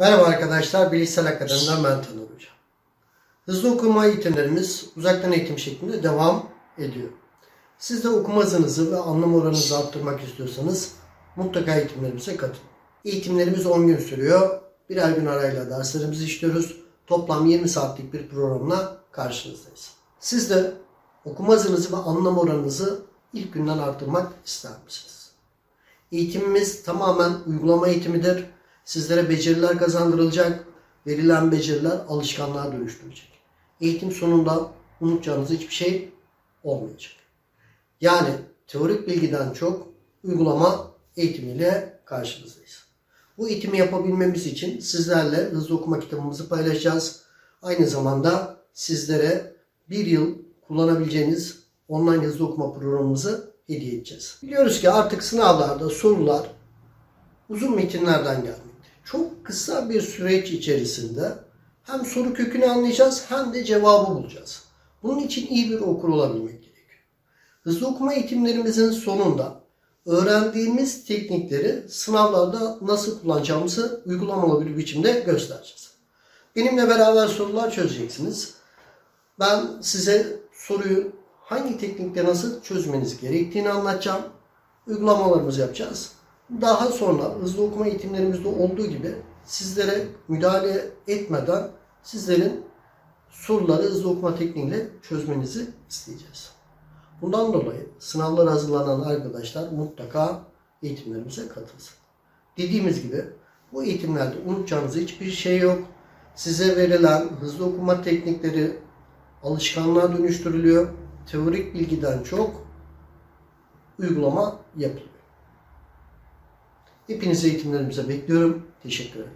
Merhaba arkadaşlar, Bilişsel Akademi'den ben Tanır Hocam. Hızlı okuma eğitimlerimiz uzaktan eğitim şeklinde devam ediyor. Siz de okuma hızınızı ve anlam oranınızı arttırmak istiyorsanız mutlaka eğitimlerimize katılın. Eğitimlerimiz 10 gün sürüyor. Birer gün arayla derslerimizi işliyoruz. Toplam 20 saatlik bir programla karşınızdayız. Siz de okuma hızınızı ve anlam oranınızı ilk günden arttırmak ister misiniz? Eğitimimiz tamamen uygulama eğitimidir. Sizlere beceriler kazandırılacak. Verilen beceriler alışkanlığa dönüştürecek. Eğitim sonunda unutacağınız hiçbir şey olmayacak. Yani teorik bilgiden çok uygulama eğitimiyle karşınızdayız. Bu eğitimi yapabilmemiz için sizlerle hızlı okuma kitabımızı paylaşacağız. Aynı zamanda sizlere bir yıl kullanabileceğiniz online hızlı okuma programımızı hediye edeceğiz. Biliyoruz ki artık sınavlarda sorular uzun metinlerden gelmekte. Çok kısa bir süreç içerisinde hem soru kökünü anlayacağız hem de cevabı bulacağız. Bunun için iyi bir okur olabilmek gerekiyor. Hızlı okuma eğitimlerimizin sonunda öğrendiğimiz teknikleri sınavlarda nasıl kullanacağımızı uygulamalı bir biçimde göstereceğiz. Benimle beraber sorular çözeceksiniz. Ben size soruyu hangi teknikle nasıl çözmeniz gerektiğini anlatacağım. Uygulamalarımızı yapacağız. Daha sonra hızlı okuma eğitimlerimizde olduğu gibi sizlere müdahale etmeden sizlerin soruları hızlı okuma tekniğiyle çözmenizi isteyeceğiz. Bundan dolayı sınavlara hazırlanan arkadaşlar mutlaka eğitimlerimize katılsın. Dediğimiz gibi bu eğitimlerde unutacağınız hiçbir şey yok. Size verilen hızlı okuma teknikleri alışkanlığa dönüştürülüyor. Teorik bilgiden çok uygulama yapılıyor. Hepinizi eğitimlerimize bekliyorum. Teşekkür ederim.